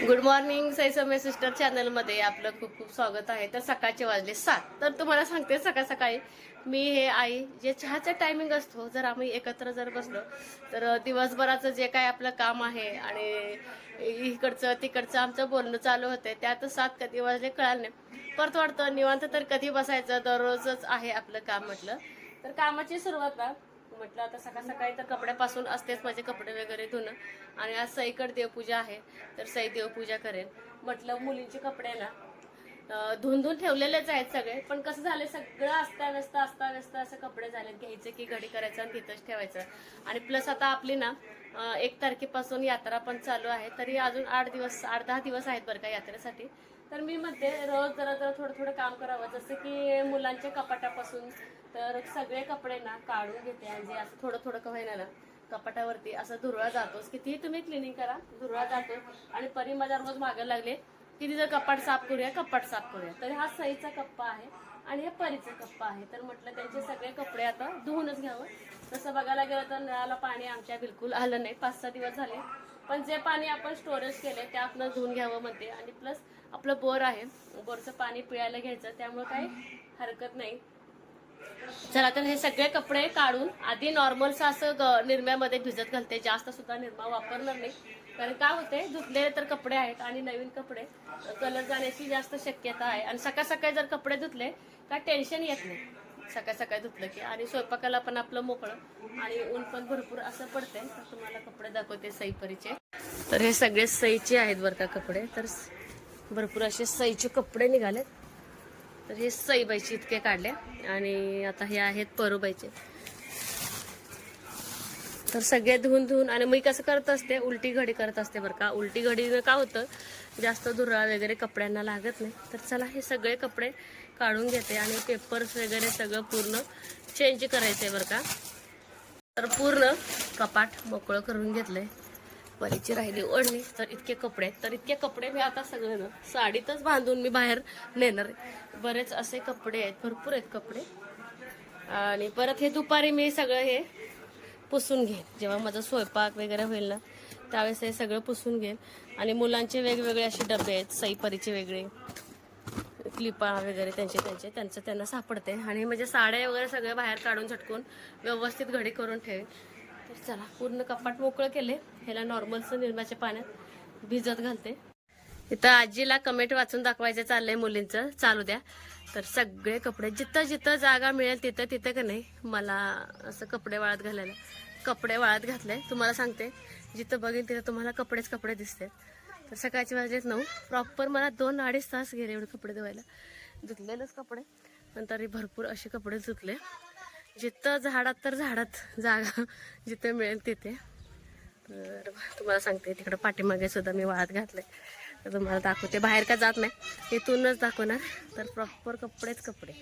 Good morning Sai sister चॅनलमध्ये आपलं खूप खूप स्वागत आहे. तर सकाळचे वाजले सात. तर तुम्हाला सांगते सकाळ सकाळी मी हे आई जे चहाचा टायमिंग असतो जर आम्ही एकत्र जर बसलो तर दिवसभराचं जे काय आपलं काम आहे आणि इकडचं तिकडचं आमचं बोलणं चालू होते त्यात सात कधी वाजले कळाल नाही. परत वाटतं निवांत तर कधी बसायचं दररोजच आहे आपलं काम म्हटलं. तर कामाची सुरुवात ना म्हटलं आता सकाळ सकाळी तर कपड्यापासून असतेच माझे कपडे वगैरे धुणं. आणि आज सईकड देवपूजा आहे तर सई देवपूजा करेन म्हटलं मुलींचे कपडे ना अं, धुवून धुवून ठेवलेलेच आहेत सगळे पण कसं झालं सगळं असता व्यस्त असता व्यस्त असं कपडे झाले घ्यायचे की घडी करायचं आणि तिथंच ठेवायचं. आणि प्लस आता आपली ना एक तारखेपासून यात्रा पण चालू आहे तरी अजून आठ दिवस आठ दहा दिवस आहेत बरं का यात्रेसाठी. तर मी म्हणते रोज जरा जरा थोडं थोडं काम करावं. जसं की मुलांच्या कपाटापासून तर सगळे कपडे ना काढून घेते. आणि जे असं थोडं थोडं का होईना ना कपाटावरती असं धुरळा जातोच कितीही तुम्ही क्लिनिंग करा धुरळा जातो आणि परी माझ्या रोज मागायला लागले की तिचं कपाट साफ करूया कपाट साफ करूया. तर हा सईचा कप्पा आहे आणि हे परीचा कप्पा आहे. तर म्हटलं त्यांचे सगळे कपडे आता धुवूनच घ्यावं. तसं बघायला गेलं तर नळाला पाणी आमच्या बिलकुल आलं नाही. पाच सहा दिवस झाले. पण जे पाणी आपण स्टोरेज केले ते आपण धुवून घ्यावं म्हणते. आणि प्लस आपलं बोर आहे बोरचं पाणी पिळायला घ्यायचं त्यामुळे काही हरकत नाही. चला तर हे सगळे कपडे काढून आधी नॉर्मलचं असं निरम्यामध्ये भिजत घालते. जास्त सुद्धा निरमा वापरणार नाही. कारण काय होते धुतलेले तर कपडे आहेत आणि नवीन कपडे. कलर जाण्याची जास्त शक्यता आहे. आणि सकाळ सकाळी जर कपडे धुतले का टेन्शन येत नाही. सकाळ सकाळी धुतलं की आणि स्वयंपाकाला पण आपलं मोकळं आणि ऊन पण भरपूर असं पडते तर तुम्हाला कपडे दाखवते सईपरीचे. तर हे सगळे सईचे आहेत बरं का कपडे. तर भरपूर असे सईचे कपडे निघालेत. तर हे सईबाईचे इतके काढले आणि आता हे आहेत परोबाईचे. तर सगळे धुवून धुवून आणि मी कसं करत असते उलटी घडी करत असते बरं का. उलटी घडीनं का होतं? जास्त धुरा वगैरे कपड्यांना लागत नाही. तर चला हे सगळे कपडे काढून घेते आणि पेपर्स वगैरे सगळं पूर्ण चेंज करायचं आहे बरं का. तर पूर्ण कपाट मोकळं करून घेतलंय. परीची राहिली ओढणी. तर इतके कपडे आहेत. तर इतके कपडे मी आता सगळे ना साडीतच बांधून मी बाहेर नेणार आहे. बरेच असे कपडे आहेत. भरपूर आहेत कपडे. आणि परत हे दुपारी मी सगळं हे पुसून घेईन जेव्हा माझा स्वयंपाक वगैरे होईल ना त्यावेळेस हे सगळं पुसून घेईन आणि मुलांचे वेगवेगळे असे डबे आहेत सईपरीचे वेगळे. क्लिपा वगैरे त्यांचे त्यांचे त्यांचं त्यांना सापडते. आणि म्हणजे साड्या वगैरे सगळे बाहेर काढून झटकून व्यवस्थित घडी करून ठेवेन तर चला पूर्ण कपाट मोकळं केले. ह्याला नॉर्मलचं निर्माच्या पाण्यात भिजत घालते. इथं आजीला कमेंट वाचून दाखवायचं चाललंय मुलींचं. चालू द्या. तर सगळे कपडे जिथं जिथं जागा मिळेल तिथं तिथं का नाही मला असं कपडे वाळत घालायला कपडे वाळत घातले तुम्हाला सांगते जिथं बघेन तिथं तुम्हाला कपडेच कपडे दिसते तर सकाळची वाजलेत नऊ. प्रॉपर मला दोन अडीच तास गेले एवढे कपडे धुवायला. धुतलेलेच कपडे नंतर तरी भरपूर असे कपडे धुतले. जिथं झाडात तर झाडात जागा जिथे मिळेल तिथे. तर तुम्हाला सांगते तिकडं पाठीमागे सुद्धा मी वाळत घातले तुम्हाला दाखवते. बाहेर का जात नाही. इथूनच दाखवणार. तर प्रॉपर कपडेच कपडे.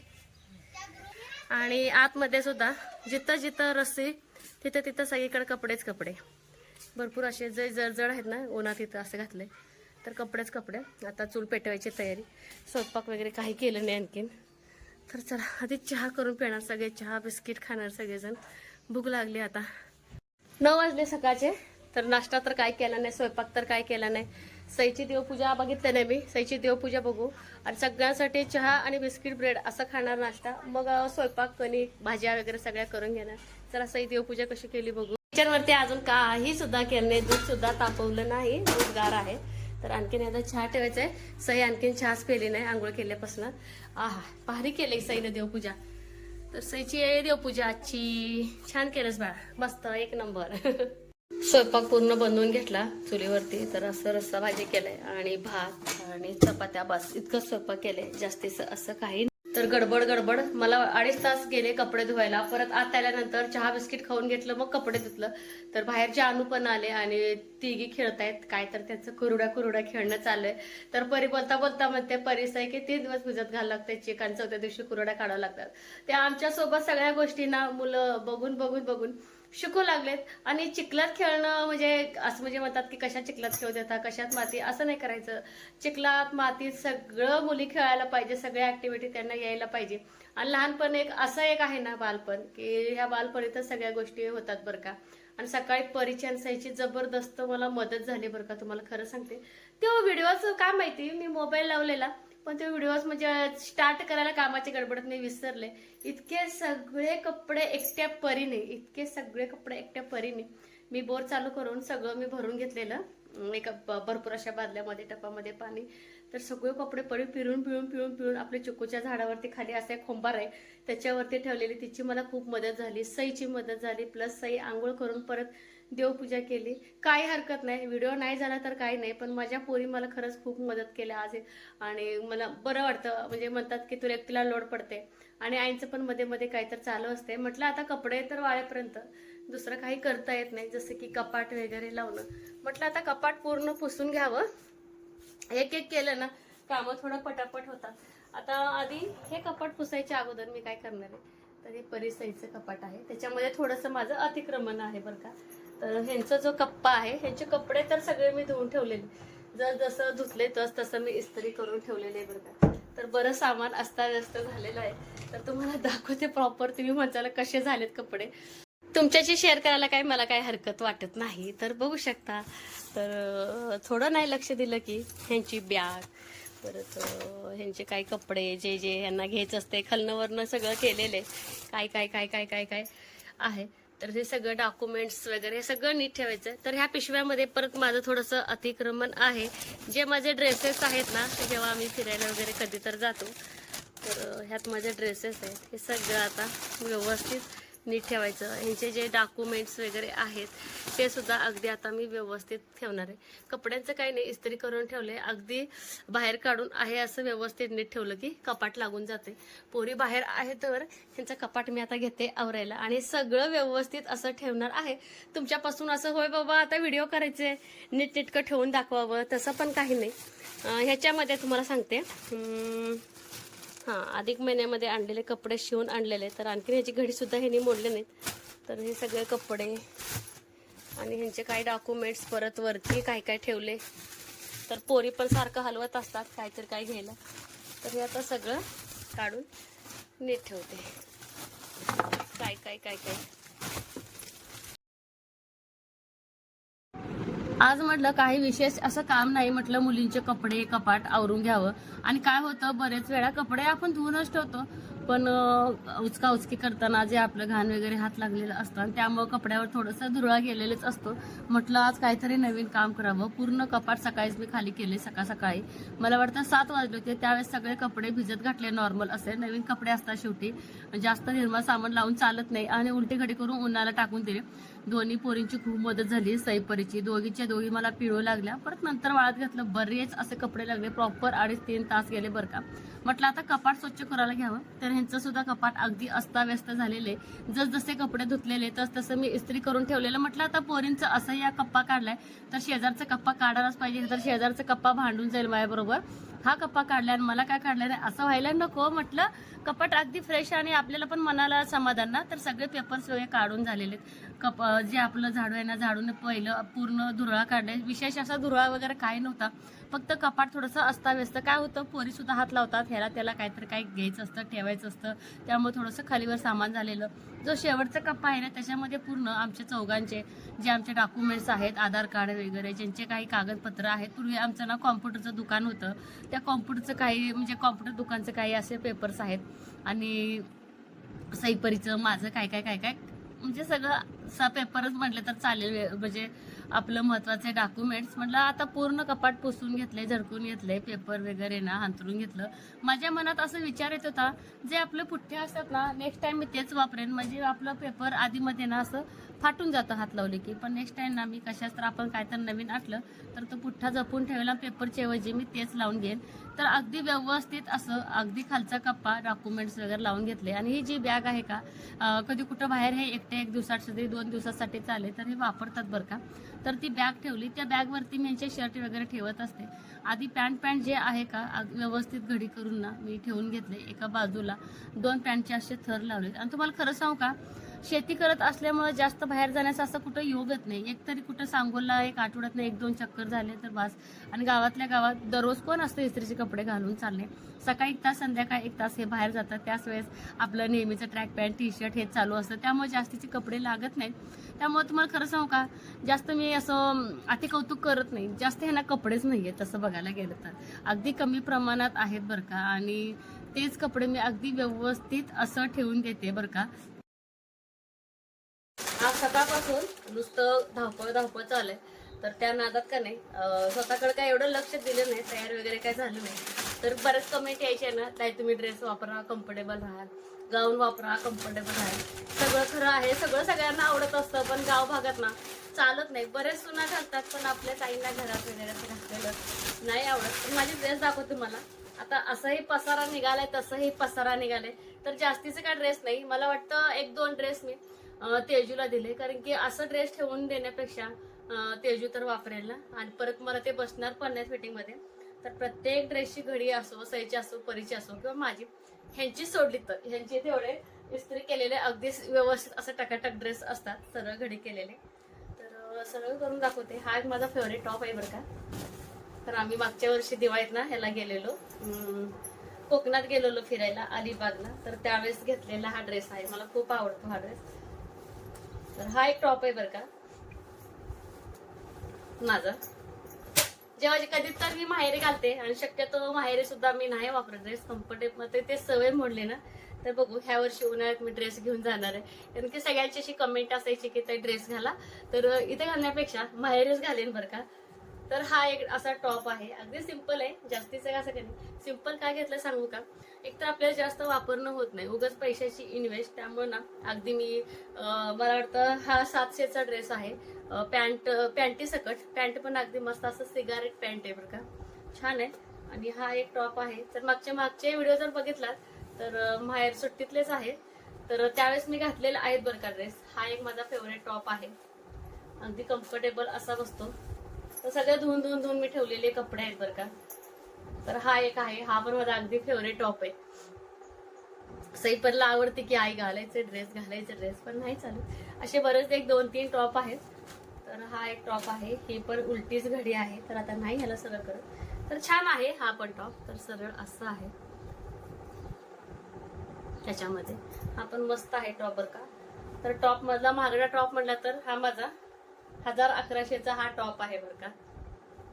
आणि आतमध्ये सुद्धा जिथं जिथं रस्सी तिथं तिथं सगळीकडे कपडेच कपडे. भरपूर असे जे जळजळ आहेत ना उन्हात तिथं असे घातले तर कपडेच कपडे. आता चूल पेटवायची तयारी. स्वयंपाक वगैरे काही केलं नाही आणखीन. तर चला आधी चहा करून पिणार सगळे. चहा बिस्किट खाणार सगळेजण. भूक लागली आता. नऊ वाजले सकाळचे. तर नाश्ता तर काय केला नाही. स्वयंपाक तर काय केला नाही. सईची देवपूजा बघितलं नाही मी. सईची देवपूजा बघू. आणि सगळ्यांसाठी चहा आणि बिस्किट ब्रेड असं खाणार नाश्ता. मग स्वयंपाक कणिक भाज्या वगैरे सगळ्या करून घेणार. चला सई देवपूजा कशी केली बघू. किचनवरती अजून काही सुद्धा केलं नाही. दूध सुद्धा तापवलं नाही. दूध गार आहे. तर आणखीन एकदा चहा ठेवायचा आहे सई आणखीन चहाच पेली नाही आंघोळ केल्यापासून. आहा भारी केली सईनं देवपूजा. तर सईची आहे देवपूजा आजची. छान केलंस बाळा. मस्त एक नंबर. स्वयंपाक पूर्ण बनवून घेतला चुलीवरती. तर असं रस्सा भाजी केलाय आणि भात आणि चपात्या बस. इतकं स्वयंपाक केलंय. जास्तीच असं काही तर गडबड गडबड. मला अडीच तास गेले कपडे धुवायला. परत आत आल्यानंतर चहा बिस्किट खाऊन घेतलं मग कपडे धुतलं. तर बाहेरचे अनु पण आले आणि तिघी खेळतायत. काय तर त्याचं कुरुड्या कुरुड्या खेळणं चाललंय. तर परी बोलता बोलता म्हणते परीस आहे की तीन दिवस भिजत घालावं लागते चिकन चौथ्या दिवशी कुरुड्या काढावं लागतात. त्या आमच्यासोबत सगळ्या गोष्टींना मुलं बघून बघून बघून शिकू लागलेत. आणि चिखलात खेळणं म्हणजे असं म्हणजे म्हणतात की कशा चिखलात खेळू देता कशात माती असं नाही करायचं. चिखलात मातीत सगळं मुली खेळायला पाहिजे सगळ्या ऍक्टिव्हिटी त्यांना यायला पाहिजे. आणि लहानपण एक असं एक आहे ना बालपण की ह्या बालपणीतच सगळ्या गोष्टी होतात बरं का. आणि सकाळी परिचय असायची जबरदस्त मला मदत झाली बरं का तुम्हाला खरं सांगते. तेव्हा व्हिडिओचं काय माहिती मी मोबाईल लावलेला. पण ते व्हिडिओज म्हणजे स्टार्ट करायला कामाच्या गडबडत मी विसरले. इतके सगळे कपडे एकट्या परीने इतके सगळे कपडे एकट्या परीने. मी बोर चालू करून सगळं मी भरून घेतलेलं. एक ब- भरपूर अशा बादल्यामध्ये टपामध्ये पाणी. तर सगळे कपडे पडी पिळून पिळून पिळून पिळून आपल्या चिकूच्या झाडावरती खाली असा एक खोंबार आहे. त्याच्यावरती ठेवलेली तिची मला खूप मदत झाली. सईची मदत झाली. प्लस सई आंघोळ करून परत देवपूजा केली. काही हरकत नाही. व्हिडिओ नाही झाला तर काही नाही. पण माझ्या पोरी मला खरंच खूप मदत केली आज. आणि मला बरं वाटतं. म्हणजे म्हणतात की तुला एकटीला लोड पडते. आणि आईचं पण मध्ये मध्ये काहीतरी चालू असते म्हटलं आता कपडे तर वाळेपर्यंत. दुसरं काही करता येत नाही. जसं की कपाट वगैरे लावणं. म्हटलं आता कपाट पूर्ण पुसून घ्यावं. एक एक केलं ना कामं थोडं पटापट होतात. आता आधी हे कपाट पुसायच्या अगोदर मी काय करणार आहे? तर हे परिसईचं कपाट आहे. त्याच्यामध्ये थोडंसं माझं अतिक्रमण आहे बरं का. तर ह्यांचा जो कप्पा आहे ह्यांचे कपडे तर सगळे मी धुवून ठेवलेले. जर जसं धुतले तस तसं मी इस्त्री करून ठेवलेले आहे बरं का. तर बरं सामान अस्ताव्यस्त झालेलं आहे. तर तुम्हाला दाखवते प्रॉपर तुम्ही म्हणताला कसे झालेत कपडे. तुमच्याशी शेअर करायला काही मला काय हरकत वाटत नाही. तर बघू शकता. तर थोडं नाही लक्ष दिलं की ह्यांची बॅग परत ह्यांचे काही कपडे जे जे ह्यांना घ्यायचं असते खलनवरनं सगळं केलेले काय काय काय काय काय काय आहे. तर हे सगळं डॉक्युमेंट्स वगैरे हे सगळं नीट ठेवायचं तर ह्या पिशव्यामध्ये परत माझं थोडंसं अतिक्रमण आहे. जे माझे ड्रेसेस आहेत ना ते जेव्हा आम्ही फिरायला वगैरे कधी तर जातो. तर ह्यात माझे ड्रेसेस आहेत. हे सगळं आता व्यवस्थित नीट ठेवायचं. ह्यांचे जे डॉक्युमेंट्स वगैरे आहेत ते सुद्धा अगदी आता मी व्यवस्थित ठेवणार आहे. कपड्यांचं काही नाही इस्त्री करून ठेवले अगदी बाहेर काढून आहे असं व्यवस्थित नीट ठेवलं की कपाट लागून जाते. पोरी बाहेर आहे तर ह्यांचं कपाट मी आता घेते आवरायला. आणि सगळं व्यवस्थित असं ठेवणार आहे. तुमच्यापासून असं होय बाबा आता व्हिडिओ करायचे. नीट नीटकं ठेवून दाखवावं तसं पण काही नाही. ह्याच्यामध्ये तुम्हाला सांगते. हां अधिक महिन्यामध्ये आणलेले कपडे शिवून आणलेले तर आणखीन ह्याची घडीसुद्धा ह्यांनी मोडले नाहीत. तर हे सगळे कपडे आणि ह्यांचे काही डॉक्युमेंट्स परत वरती काय काय ठेवले. तर पोरी पण सारखं हलवत असतात काहीतरी काय घ्यायला. तर हे आता सगळं काढून नीट ठेवते. काय काय काय काय? आज म्हटलं काही विशेष असं काम नाही म्हटलं मुलींचे कपडे कपाट आवरून घ्यावं. आणि काय होतं बरेच वेळा कपडे आपण धुवूनच ठेवतो. पण उचकाउचकी उचका उचकी करताना जे आपलं घाण वगैरे हात लागलेलं असतं आणि त्यामुळं कपड्यावर थोडंसं धुरळा गेलेलेच असतो. म्हटलं आज काहीतरी नवीन काम करावं. पूर्ण कपाट सकाळीच मी खाली केले सकाळ सकाळी. मला वाटतं सात वाजले होते. त्यावेळेस सगळे कपडे भिजत घातले नॉर्मल असे. नवीन कपडे असतात शेवटी. जास्त निर्मा सामान लावून चालत नाही. आणि उलटी घडी करून उन्हाला टाकून दिले. दोन्ही पोरींची खूप मदत झाली सईपरीची. दोघीच्या दोघी मला पिळू लागल्या. परत नंतर वाळत घातलं. बरेच असे कपडे लागले. प्रॉपर अडीच तीन तास गेले बरं का. म्हटलं आता कपाट स्वच्छ करायला घ्यावं. तर ह्यांचं सुद्धा कपाट अगदी अस्ताव्यस्त झालेले. जसजसे कपडे धुतलेले तस तसं मी इस्त्री करून ठेवलेलं. म्हटलं आता पोरींचं असं या कप्पा काढलाय तर शेजारचा कप्पा काढायलाच पाहिजे. तर शेजारचा कप्पा भांडून जाईल माझ्याबरोबर. हा कप्पा काढलाय आणि मला काय काढलाय नाही असं व्हायला नको. म्हटलं कपाट अगदी फ्रेश आणि आपल्याला पण मनाला समाधान ना? तर सगळे पेपर्स वगैरे काढून झालेले आहेत. कप जे आपलं झाडू आहे ना झाडून पहिलं पूर्ण धुरळा काढलाय. विशेष असा धुरळा वगैरे काही नव्हता. फक्त कपाट थोडंसं अस्ताव्यस्त. काय होतं? पोरी सुद्धा हात लावतात. ह्याला त्याला काहीतरी काही घ्यायचं असतं ठेवायचं असतं. त्यामुळे थोडंसं खालीवर सामान झालेलं. जो शेवटचा कप्पा आहे ना त्याच्यामध्ये पूर्ण आमच्या चौघांचे जे आमचे डॉक्युमेंट्स आहेत आधार कार्ड वगैरे ज्यांचे काही कागदपत्र आहेत. पूर्वी आमचं ना कॉम्प्युटरचं दुकान होतं. त्या कॉम्प्युटरचं काही म्हणजे कॉम्प्युटर दुकानचं काही असे पेपर्स आहेत. आणि सईपरीचं माझं काय काय काय काय म्हणजे सगळं सा पेपरच म्हटलं तर चालेल. म्हणजे आपलं महत्त्वाचे डॉक्युमेंट्स म्हटलं आता पूर्ण कपाट पुसून घेतले झडकून घेतले पेपर वगैरे ना हांतरून घेतलं. माझ्या मनात असं विचार येत होता जे आपले पुठ्ठे असतात ना नेक्स्ट टाइम मी तेच वापरेन. म्हणजे आपलं पेपर आधीमध्ये ना असं फाटून जातं हात लावले की पण नेक्स्ट टाइम ना मी कशाच तर आपण काय तर नवीन आटलं तर तो पुठ्ठा जपून ठेवला पेपरच्या ऐवजी मी तेच लावून घेईन. तर अगदी व्यवस्थित असं अगदी खालचा कप्पा डॉक्युमेंट्स वगैरे लावून घेतले. आणि ही जी बॅग आहे का कधी कुठं बाहेर हे एकटे एक दिवसासाठी दोन दिवसासाठी चालेल तर हे वापरतात बरं का. तर ती बॅग ठेवली. त्या बॅगवरती मी यांचे शर्ट वगैरे ठेवत असते. आधी पॅन्ट पॅन्ट जे आहे का अग- व्यवस्थित घडी करून ना मी ठेवून घेतले एका बाजूला. दोन पॅन्टचे असे थर लावले आणि तुम्हाला खरं सांगू का शेती करत असल्यामुळे जास्त बाहेर जाण्याचा असं कुठं योगत नाही. एक तरी कुठं सांगोला एक आठवड्यात एक दोन चक्कर झाले तर बस. आणि गावातल्या गावात दररोज कोण असतं इस्त्रीचे कपडे घालून चालले सकाळी एक तास संध्याकाळी एक तास हे बाहेर जातात. त्याच वेळेस आपलं नेहमीचं ट्रॅक पॅन्ट टी शर्ट हे चालू असतं. त्यामुळे जास्तीचे कपडे लागत नाहीत. त्यामुळे तुम्हाला खरं सांगू का? जास्त मी असं अति कौतुक करत नाही. जास्त ह्यांना कपडेच नाही आहेत तसं बघायला गेलं तर. अगदी कमी प्रमाणात आहेत बरं का. आणि तेच कपडे मी अगदी व्यवस्थित असं ठेवून देते बरं का. आज सकाळपासून नुसतं धावपळ धावपळ चालू आहे. तर त्या नादात का नाही स्वतःकडे काय एवढं लक्ष दिलं नाही तयार वगैरे काय झालं नाही. तर बरेच कमेंट यायचे ना ताई तुम्ही ड्रेस वापरा कम्फर्टेबल राहाल. गाऊन वापरा कम्फर्टेबल राहाल. सगळं खरं आहे सगळं सगळ्यांना आवडत असतं पण गाव भागात ना चालत नाही. बरेच सुना घालतात पण आपल्या ताईंना घरात वगैरे असं घातलेलं नाही आवडत. पण माझी ड्रेस दाखवते मला. आता असंही पसारा निघालाय तसंही पसारा निघालाय. तर जास्तीचे काय ड्रेस नाही. मला वाटतं एक दोन ड्रेस मी तेजूला दिले. कारण की असं ड्रेस ठेवून देण्यापेक्षा तेजू तर वापरेल ना. आणि परत मला ते बसणार पण नाही फिटिंगमध्ये तर प्रत्येक ड्रेसची घडी असो सईची असो परीची असो किंवा माझी ह्यांची सोडली तर. ह्यांची तेवढे इस्त्री केलेले अगदी व्यवस्थित असं टकाटक ड्रेस असतात सरळ घडी केलेले. तर सरळ करून दाखवते. हा एक माझा फेवरेट टॉप आहे बरं का. तर आम्ही मागच्या वर्षी दिवाळीत ना ह्याला गेलेलो. कोकणात गेलेलो फिरायला अलिबागला. तर त्यावेळेस घेतलेला हा ड्रेस आहे. मला खूप आवडतो हा ड्रेस तर हा एक टॉप आहे बरं का. माझा. जेव्हा कधी तर मी माहेरी घालते आणि शक्यतो माहेरी सुद्धा मी नाही वापरत. ड्रेस कम्फर्टेबल ते सवय मोडली ना तर बघू ह्या वर्षी उन्हाळ्यात मी ड्रेस घेऊन जाणार आहे. कारण की सगळ्यांची अशी कमेंट असायची की ते ड्रेस घाला. तर इथे घालण्यापेक्षा माहेरच घालेन बरं का. तर हा एक असा टॉप आहे. अगदी सिंपल आहे. जास्तीचं का सगळ्यांनी नाही. सिंपल काय घेतलं सांगू का? एक तर आपल्याला जास्त वापरणं होत नाही. उगाच पैशाची इन्व्हेस्ट त्यामुळे ना अगदी मी मला वाटतं हा सातशेचा ड्रेस आहे. पॅन्ट पॅन्टी सकट. पॅन्ट पण अगदी मस्त असं सिगारेट पॅन्ट आहे बरं का. छान आहे. आणि हा एक टॉप आहे. तर मागच्या मागचे व्हिडिओ जर बघितलात तर माहेर सुट्टीतलेच आहे. तर त्यावेळेस मी घातलेला आहेत बरं का ड्रेस. हा एक माझा फेवरेट टॉप आहे. अगदी कम्फर्टेबल असा बसतो. तर सगळे धुवून धुवून धुवून मी ठेवलेले कपडे आहेत बरं का. तर हा एक आहे. हा पण माझा अगदी फेवरेट टॉप आहे. सईपरला आवडते की आई घालायचे ड्रेस घालायचे ड्रेस पण नाही चालू असे बरेच एक दोन तीन टॉप आहेत. तर हा एक टॉप आहे. हे पण उलटीच घडी आहे. तर आता नाही ह्याला सरळ करत. तर छान आहे हा पण टॉप तर सरळ असं आहे. त्याच्यामध्ये. हा पण मस्त आहे टॉप बरं का. तर टॉप मधला महागडा टॉप म्हटला तर हा माझा हजार अकराशेचा हा टॉप आहे बरं का.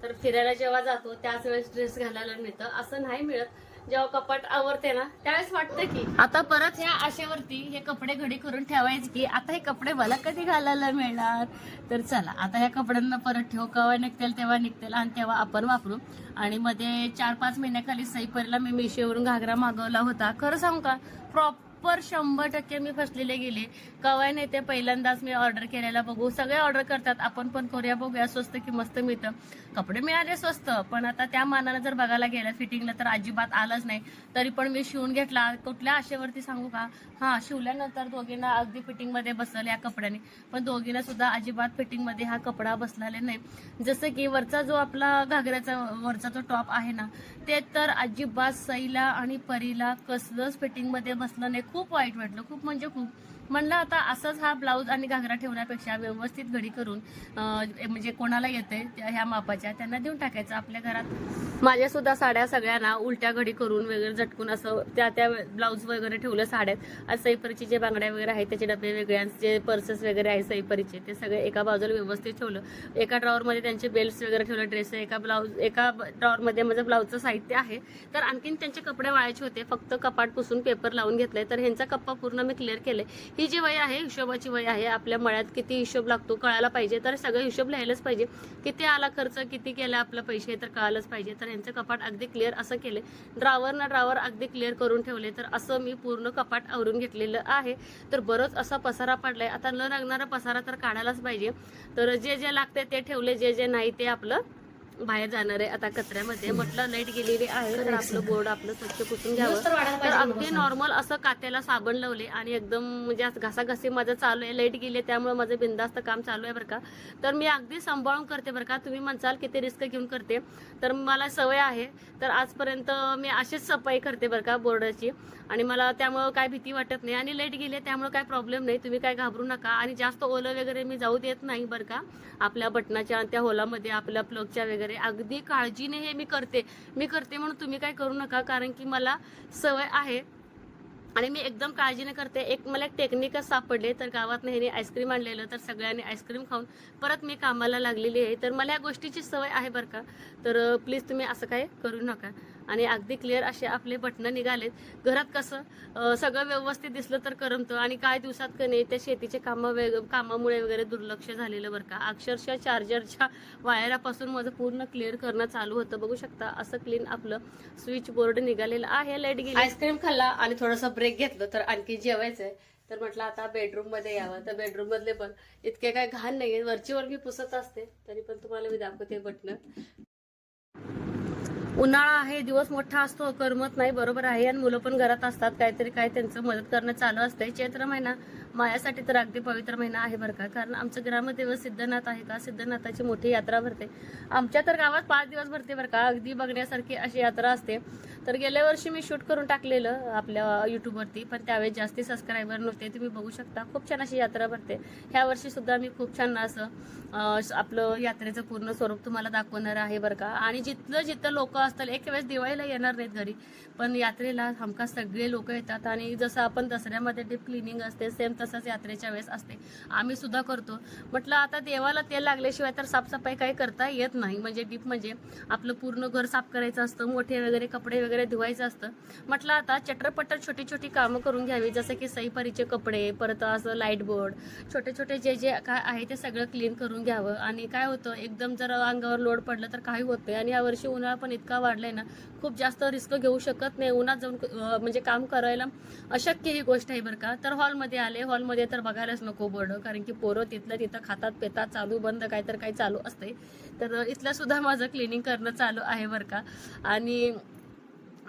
तर फिरायला जेव्हा जातो त्याच वेळेस ड्रेस घालायला मिळतं. असं नाही मिळत. जेव्हा कपाट आवरते ना त्यावेळेस वाटतं की आता परत ह्या आशेवरती हे कपडे घडी करून ठेवायचे की आता हे कपडे मला कधी घालायला मिळणार? तर चला आता ह्या कपड्यांना परत ठेव. केव्हा निघतील तेव्हा निघतील आणि तेव्हा आपण वापरू. आणि मध्ये चार पाच महिन्याखाली सईपरीला मी मिशोवरून घागरा मागवला होता. खरं सांगू का? प्रॉप प्रॉपर शंभर टक्के मी फसलेले गेले. कवाय नाही ते पहिल्यांदाच मी ऑर्डर केलेला बघू. सगळे ऑर्डर करतात. आपण पण करूया बघूया. स्वस्त की मस्त मिळतं. कपडे मिळाले स्वस्त पण आता त्या मानानं जर बघायला गेलं फिटिंगला तर अजिबात आलंच नाही. तरी पण मी शिवून घेतला. कुठल्या आशेवरती सांगू का? हा शिवल्यानंतर दोघींना अगदी फिटिंगमध्ये बसलं या कपड्याने. पण दोघींना सुद्धा अजिबात फिटिंगमध्ये हा कपडा बसलेला नाही. जसं की वरचा जो आपला घागऱ्याचा वरचा जो टॉप आहे ना ते तर अजिबात सईला आणि परीला कसलंच फिटिंगमध्ये बसलं नाही. खूप वाईट वाटलं खूप म्हणजे खूप. म्हणलं आता असंच हा ब्लाऊज आणि घागरा ठेवण्यापेक्षा व्यवस्थित घडी करून म्हणजे कोणाला येते त्या- ह्या मापाच्या त्यांना देऊन टाकायचं. आपल्या घरात माझ्या सुद्धा साड्या सगळ्यांना उलट्या घडी करून वगैरे झटकून असं त्या त्या ब्लाऊज वगैरे ठेवलं साड्यात. आज सईपरीचे जे बांगड्या वगैरे आहेत त्याचे डबे वेगळे आणि जे पर्सेस वगैरे आहेत सईपरीचे ते सगळे एका बाजूला व्यवस्थित ठेवलं. एका ड्रॉवरमध्ये त्यांचे बेल्ट्स वगैरे ठेवलं ड्रेस एका ब्लाऊज एका ड्रॉवरमध्ये माझं ब्लाऊजचं साहित्य आहे. तर आणखीन त्यांचे कपडे वाळायचे होते फक्त कपाट पुसून पेपर लावून घेतले तर तर ह्यांचा कप्पा पूर्ण मी क्लिअर केले ही जी वय आहे हिशोबाची वय आहे आपल्या मळ्यात किती हिशोब लागतो कळायला पाहिजे. तर सगळं हिशोब लिहायलाच पाहिजे. किती आला खर्च किती केला आपला पैसे तर कळायलाच पाहिजे. तर ह्यांचं कपाट अगदी क्लिअर असं केले ड्रावर ना ड्रावर अगदी क्लिअर करून ठेवले तर असं मी पूर्ण कपाट आवरून घेतलेलं आहे. तर बरंच असा पसारा पडलाय. आता न लागणारा पसारा तर काढायलाच पाहिजे. तर जे जे लागते ते ठेवले जे जे नाही ते आपलं बाहेर जाणार आहे आता कचऱ्यामध्ये. म्हटलं लाइट गेलेली आहे. तर आपलं बोर्ड आपलं स्वच्छ पुसून घ्यावं. तर अगदी नॉर्मल असं कात्याला साबण लावले आणि एकदम म्हणजे घासाघासी माझं चालू आहे. लाइट गेली त्यामुळे माझं बिंदास्त काम चालू आहे बरं का. तर मी अगदी सांभाळून करते बरं का. तुम्ही म्हणसाल किती रिस्क घेऊन करते. तर मला सवय आहे. तर आजपर्यंत मी अशीच सफाई करते बरं का बोर्डाची. आणि मला त्यामुळं काय भीती वाटत नाही. आणि लाइट गेली त्यामुळे काय प्रॉब्लेम नाही. तुम्ही काय घाबरू नका. आणि जास्त ओलं वगैरे मी जाऊ देत नाही बरं का. आपल्या बटनाच्या त्या होलामध्ये आपल्या प्लगच्या वगैरे. अगदी काळजीने हे मी करते. मी करते म्हणून तुम्ही काय करू नका कारण की मला सवय आहे. आणि मी एकदम काळजीने करते. एक मला एक टेक्निकच सापडले तर गावात ह्याने आईस्क्रीम आणलेलं तर सगळ्यांनी आईस्क्रीम खाऊन परत मी कामाला लागलेली आहे. तर मला या गोष्टीची सवय आहे बरं का. तर प्लीज तुम्ही असं काय करू नका. आणि अगदी क्लिअर असे आपले बटणं निघालेत. घरात कसं सगळं व्यवस्थित दिसलं तर करमतं आणि काय दिवसात कणे त्या शेतीचे कामं वेग कामामुळे वगैरे दुर्लक्ष झालेलं बरं का. अक्षरशः चार्जरच्या वायरापासून माझं पूर्ण क्लिअर करणं चालू होतं. बघू शकता असं क्लीन आपलं स्विच बोर्ड निघालेलं आहे. लाइट गेली. आईस्क्रीम खाल्ला आणि थोडासा ब्रेक घेतलं तर आणखी जेवायचंय. तर म्हटलं आता बेडरूममध्ये यावं. तर बेडरूम मधले पण इतके काय घाण नाहीये वरची वर मी पुसत असते. तरी पण तुम्हाला मी दाखवते बटणं. उन्हाळा आहे दिवस मोठा असतो करमत नाही बरोबर आहे. आणि मुलं पण घरात असतात काहीतरी काय त्यांचं मदत करणं चालू असतंय. चैत्र महिना मायासाठी तर अगदी पवित्र महिना आहे बरं का. कारण आमचं ग्रामदेव सिद्धनाथ आहे का? सिद्धनाथाची मोठी यात्रा भरते. आमच्या तर गावात पाच दिवस भरते बरं का. अगदी बघण्यासारखी अशी यात्रा असते. तर गेल्या वर्षी मी शूट करून टाकलेलं आपल्या युट्यूबवरती पण त्यावेळेस जास्ती सबस्क्रायबर नव्हते. तुम्ही बघू शकता खूप छान अशी यात्रा भरते. ह्या वर्षी सुद्धा मी खूप छान असं आपलं यात्रेचं पूर्ण स्वरूप तुम्हाला दाखवणार आहे बरं का. आणि जिथलं जिथं लोक असतात एक वेळेस दिवाळीला येणार नाहीत घरी पण यात्रेला हमखास सगळे लोक येतात. आणि जसं आपण दसऱ्यामध्ये डीप क्लिनिंग असते सेम तसंच यात्रेच्या वेळेस असते. आम्ही सुद्धा करतो. म्हटलं आता देवाला तेल लागल्याशिवाय तर साफसफाई काही करता येत नाही. म्हणजे डीप म्हणजे आपलं पूर्ण घर साफ करायचं असतं मोठे वगैरे कपडे वगैरे धुवायचं असतं. म्हटलं आता चटरपटर छोटी छोटी कामं करून घ्यावी. जसं की सईपरीचे कपडे परत असं लाइट बोर्ड छोटे छोटे जे जे काय आहे ते सगळं क्लीन करून घ्यावं. आणि काय होतं एकदम जर अंगावर लोड पडलं तर काही होत नाही. आणि यावर्षी उन्हाळा पण इतका वाढलाय ना खूप जास्त रिस्क घेऊ शकत नाही. उन्हात जाऊन म्हणजे काम करायला अशक्य ही गोष्ट आहे बरं का. तर हॉलमध्ये आले. हॉलमध्ये तर बघायलाच नको बोर्ड कारण की पोरं तिथलं तिथं खातात पेतात चालू बंद काय तर काही चालू असते तर इथलं सुद्धा माझं क्लिनिंग करणं चालू आहे बरं का. आणि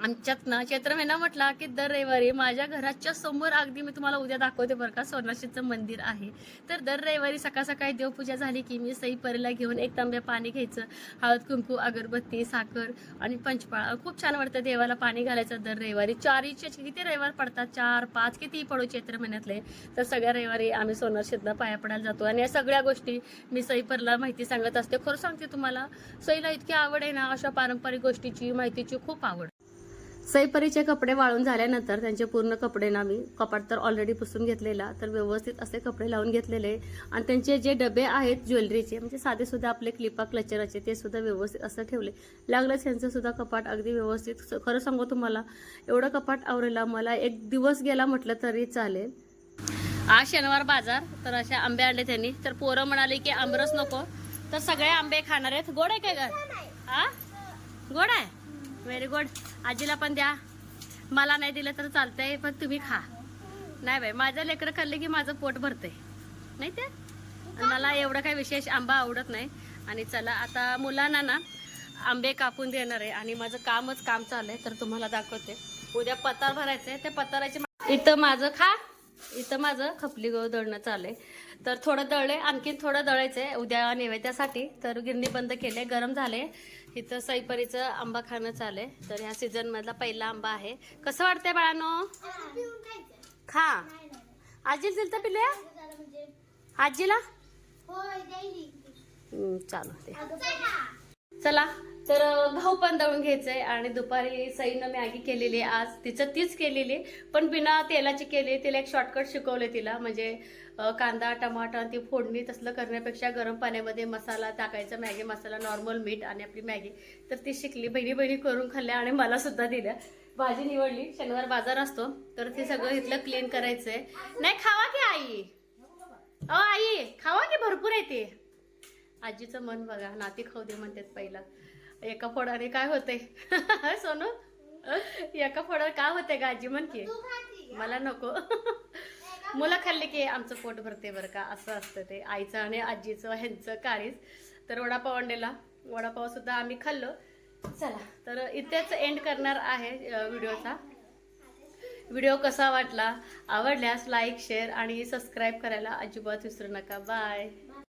आमच्यात ना चैत्र महिना म्हटला की दर रविवारी माझ्या घराच्या समोर अगदी मी तुम्हाला उद्या दाखवते बरं का सोनाशीचं मंदिर आहे. तर दर रविवारी सकाळ सकाळी देवपूजा झाली की मी सई परीला घेऊन एक तांब्या पाणी घ्यायचं हळद कुंकू अगरबत्ती साखर आणि पंचपाळ खूप छान वाटतं देवाला पाणी घालायचं दर रविवारी. चारीचे किती रविवार पडतात? चार पाच किती पडू चैत्र महिन्यातले तर सगळ्या रविवारी आम्ही सोनारशेतला पाया पडायला जातो. आणि या सगळ्या गोष्टी मी सई परला माहिती सांगत असते. खरं सांगते तुम्हाला सईला इतकी आवड आहे ना अशा पारंपरिक गोष्टीची माहितीची खूप आवड. सईपरीचे कपडे वाळून झाल्यानंतर त्यांचे पूर्ण कपडे ना मी कपाट तर ऑलरेडी पुसून घेतलेला तर व्यवस्थित असे कपडे लावून घेतलेले. आणि त्यांचे जे डबे आहेत ज्वेलरीचे म्हणजे साधे सुद्धा आपले क्लिपा क्लचराचे ते सुद्धा व्यवस्थित असं ठेवले. लागलंच यांचं सुद्धा कपाट अगदी व्यवस्थित. खरं सांगू तुम्हाला एवढं कपाट आवरेला मला एक दिवस गेला म्हटलं तरी चालेल. आज शनिवार बाजार तर असे आंबे आणले त्यांनी. तर पोरं म्हणाले की आंबरस नको. तर सगळे आंबे खाणार आहेत. गोड आहे काय गोड आहे? व्हेरी गुड आजीला पण द्या. मला नाही दिलं तर चालतंय पण तुम्ही खा. नाही बाई माझं लेकरं खाल्ले की माझं पोट भरते नाही ते? मला एवढं काही विशेष आंबा आवडत नाही. आणि चला आता मुलांना ना आंबे कापून देणार आहे. आणि माझं कामच काम चालू आहे तर तुम्हाला दाखवते. उद्या पतार भरायचंय. ते पताराचे इथं माझं खा. इथं माझं खपली गहू दळणं चालू आहे तर थोडं दळले आणखीन थोडं दळायचंय. उद्या नैवेद्यासाठी तर गिरणी बंद केले गरम झाले. इथं सईपरीचं आंबा खाणं चालू आहे तर ह्या सीझन मधला पहिला आंबा आहे. कसं वाटतंय बाळानो? खा. आजीला दिलं तर पिल्या आजीला चालू ते चला तर भाऊ पण दळून घ्यायचंय आणि दुपारी सईनं मॅगी केलेली आज तिचं तीच केलेली पण बिना तेलाची केली तिला एक शॉर्टकट शिकवले तिला. म्हणजे कांदा टमाटर ती फोडणी तसलं करण्यापेक्षा गरम पाण्यामध्ये मसाला टाकायचा. मॅगी मसाला नॉर्मल मीठ आणि आपली मॅगी. तर ती शिकली. बहिणी बहिणी करून खाल्ल्या आणि मला सुद्धा दिल्या. भाजी निवडली. शनिवार बाजार असतो. तर ते सगळं इथलं क्लीन करायचंय. नाही खावा की आई? अ आई खावा की भरपूर आहे ते? आजीचं मन बघा नाती खाऊ दे म्हणतात पहिला. एका फोडाने काय होते सोनू? एका फोडावर काय होते का आजी म्हण की? मला नको. मुलं खाल्ली की आमचं पोट भरते बरं का? असं असतं ते. आईचं आणि आजीचं ह्यांचं काळीच तर वडापाव आणलेला वडापाव सुद्धा आम्ही खाल्लो. चला तर इथेच एंड करणार आहे व्हिडिओचा. व्हिडिओ कसा वाटला? आवडल्यास लाईक शेअर आणि सबस्क्राईब करायला अजिबात विसरू नका. बाय